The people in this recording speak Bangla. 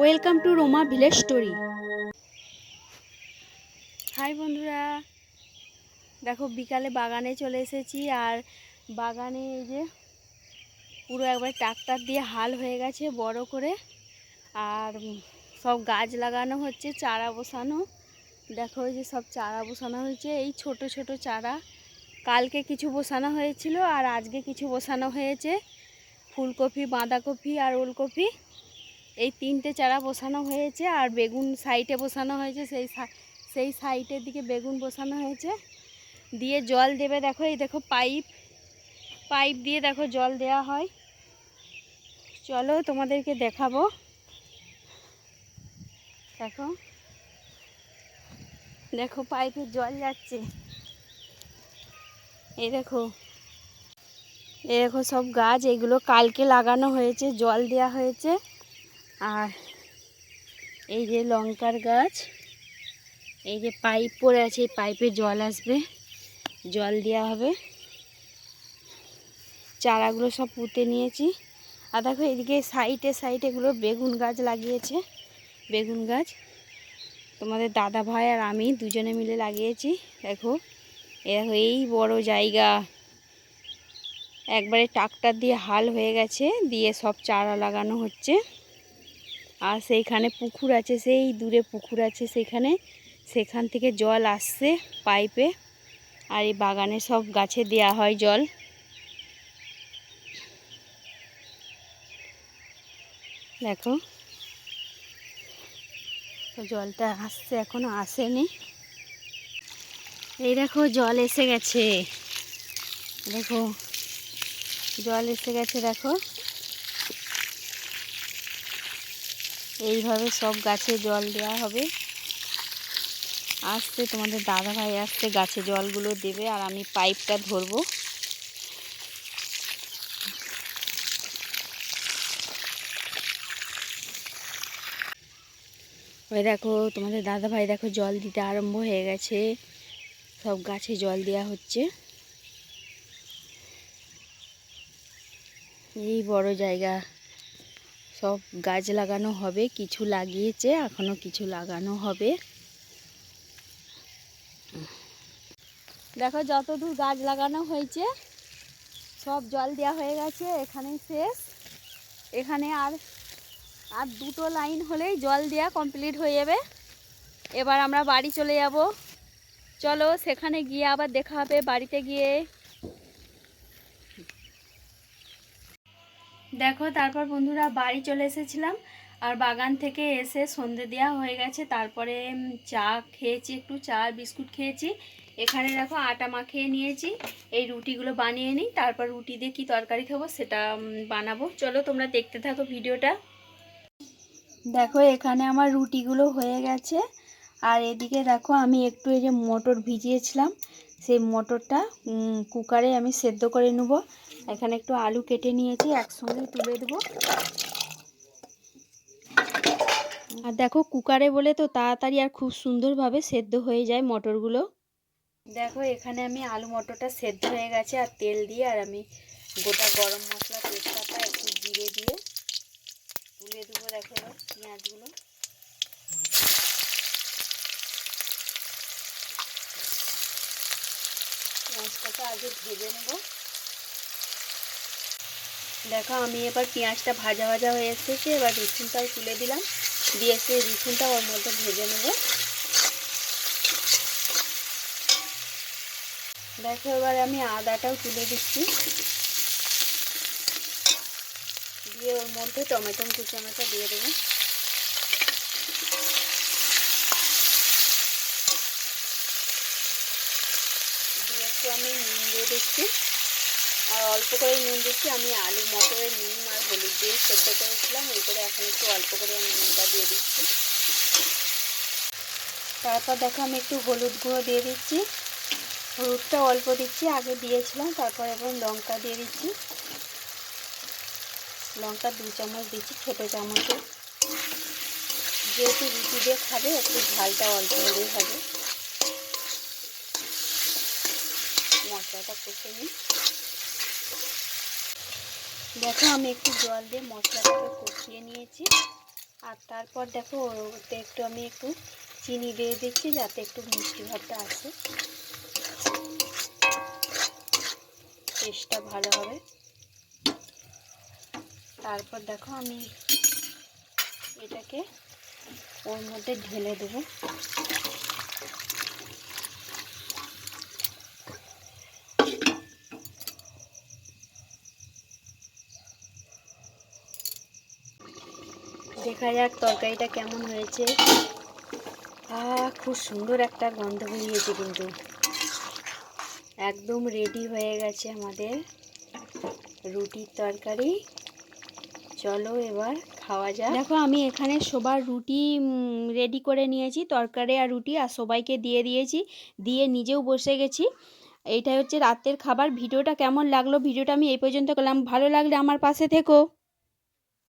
Welcome to Roma village story. Hi বন্ধুরা, দেখো বিকালে বাগানে চলে এসেছি আর বাগানে এই যে পুরো একবার ট্রাক্টর দিয়ে হাল হয়ে গেছে বড় করে। আর সব গাছ লাগানো হচ্ছে, চারা বসানো। দেখো যে সব চারা বসানো হয়েছে, এই ছোট ছোট চারা। কালকে কিছু বসানো হয়েছিল আর আজকে কিছু বসানো হয়েছে। ফুলকপি, বাঁধাকপি আর ওলকপি। এই তিনটে চারা বসানো হয়েছে আর বেগুন সাইডে বসানো হয়েছে, সেই সেই সাইডের দিকে বেগুন বসানো হয়েছে। দিয়ে জল দেবে, দেখো, এই দেখো পাইপ পাইপ দিয়ে দেখো জল দেওয়া হয়। চলো তোমাদেরকে দেখাবো। দেখো দেখো পাইপে জল যাচ্ছে। এই দেখো এই দেখো সব গাছ, এগুলো কালকে লাগানো হয়েছে, জল দেওয়া হয়েছে। আর এই যে লঙ্কার গাছ, এই যে পাইপ পড়ে আছে, এই পাইপে জল আসবে, জল দেওয়া হবে। চারাগুলো সব পুঁতে নিয়েছি। আর দেখো এদিকে সাইডে সাইডে এগুলো বেগুন গাছ লাগিয়েছে, বেগুন গাছ। তোমাদের দাদা ভাই আর আমি দুজনে মিলে লাগিয়েছি। দেখো দেখো এই বড় জায়গা। একবারে ট্রাক্টর দিয়ে হাল হয়ে গেছে, দিয়ে সব চারা লাগানো হচ্ছে। আর সেইখানে পুকুর আছে, সেই দূরে পুকুর আছে সেখানে সেখান থেকে জল আসছে পাইপে আর এই বাগানে সব গাছে দেয়া হয় জল। দেখো। জলটা আসছে, এখনও আসেনি। এই দেখো, জল এসে গেছে। দেখো, জল এসে গেছে, দেখো। এইভাবে সব গাছে জল দেওয়া হবে। আসতে তোমাদের দাদা ভাই আসতে গাছে জলগুলো দেবে আর আমি পাইপটা ধরবো। ওই দেখো, তোমাদের দাদা ভাই দেখো জল দিতে আরম্ভ হয়ে গেছে। সব গাছে জল দেওয়া হচ্ছে। এই বড় জায়গা। সব গাছ লাগানো হবে, কিছু লাগিয়েছে, এখনও কিছু লাগানো হবে। দেখো যতদূর গাছ লাগানো হয়েছে, সব জল দেওয়া হয়ে গেছে, এখানেই শেষ। এখানে আর আর দুটো লাইন হলেই জল দেওয়া কমপ্লিট হয়ে যাবে। এবার আমরা বাড়ি চলে যাব। চলো সেখানে গিয়ে আবার দেখা হবে বাড়িতে গিয়ে। দেখো, তারপর বন্ধুরা বাড়ি চলে এসেছিলাম। আর বাগান থেকে এসে সন্ধে দেওয়া হয়ে গেছে। তারপরে চা খেয়েছি, একটু চা বিস্কুট খেয়েছি। এখানে দেখো আটা মাখিয়ে নিয়েছি। এই রুটিগুলো বানিয়ে নিই। তারপর রুটি দিয়ে কী তরকারি খাব সেটা বানাবো। চলো তোমরা দেখতে থাকো ভিডিওটা। দেখো, এখানে আমার রুটিগুলো হয়ে গেছে। আর এদিকে দেখো, আমি একটু এই যে মটর ভিজিয়েছিলাম। সেই মটরটা কুকারে আমি সেদ্ধ করে নেব। এখানে একটু আলু কেটে নিয়েছি, একসঙ্গে তুলে দেবো। আর দেখো কুকারে বলে তো তাড়াতাড়ি আর খুব সুন্দরভাবে সেদ্ধ হয়ে যায় মটরগুলো। দেখো, এখানে আমি আলু মটরটা সেদ্ধ হয়ে গেছে, আর তেল দিয়ে, আর আমি গোটা গরম মশলা তেজপাতা একটু জিরে দিয়ে তুলে দেবো, দেখো পেঁয়াজগুলো। পেঁয়াজটাকে আগে ভেজে নেব। দেখো, আমি এবার পেঁয়াজটা ভাজা ভাজা হয়ে এসেছে, এবার রসুনটাও তুলে দিলাম। দিয়ে সে রসুনটা ওর মধ্যে ভেজে নেব। দেখো, এবার আমি আদাটাও তুলে দিচ্ছি। দিয়ে ওর মধ্যে টমেটো কুচানোটা দিয়ে দেবো। দিয়ে একটু আমি নুন দিয়ে দিচ্ছি। আর অল্প করে নুন দিচ্ছি। আমি আলু মটরের নুন আর হলুদ দিয়ে সেদ্ধ করেছিলাম। ওই করে এখন একটু অল্প করে আমি নুনটা দিয়ে দিচ্ছি। তারপর দেখো আমি একটু হলুদ গুঁড়ো দিয়ে দিচ্ছি। হলুদটা অল্প দিচ্ছি, আগে দিয়েছিলাম, তারপর এবার লঙ্কা দিয়ে দিচ্ছি। লঙ্কা দু চামচ দিচ্ছি, ছোটো চামচে। যেহেতু রুটি দিয়ে খাবে, একটু ঝালটা অল্প হলেই হবে। মশলাটা কষে নিই। দেখো, আমি একটু জল দিয়ে মশলাটাকে কষিয়ে নিয়েছি। আর তারপর দেখো, ওতে একটু আমি একটু চিনি দিয়ে দিচ্ছি, যাতে একটু মিষ্টি ভাবটা আসে। টেস্টটা ভালো হবে। তারপর দেখো, আমি এটাকে ওর মধ্যে ঢেলে দেবো। দেখা যাক তরকারিটা কেমন হয়েছে। খুব সুন্দর একটা গন্ধ বেরিয়েছে কিন্তু। একদম রেডি হয়ে গেছে আমাদের রুটির তরকারি। চলো এবার খাওয়া যাক। দেখো, আমি এখানে সবার রুটি রেডি করে নিয়েছি, তরকারি আর রুটি, আর সবাইকে দিয়ে দিয়েছি। দিয়ে নিজেও বসে গেছি। এইটাই হচ্ছে রাতের খাবার। ভিডিওটা কেমন লাগল? ভিডিওটা আমি এই পর্যন্ত করলাম। ভালো লাগলে আমার পাশে থেকো।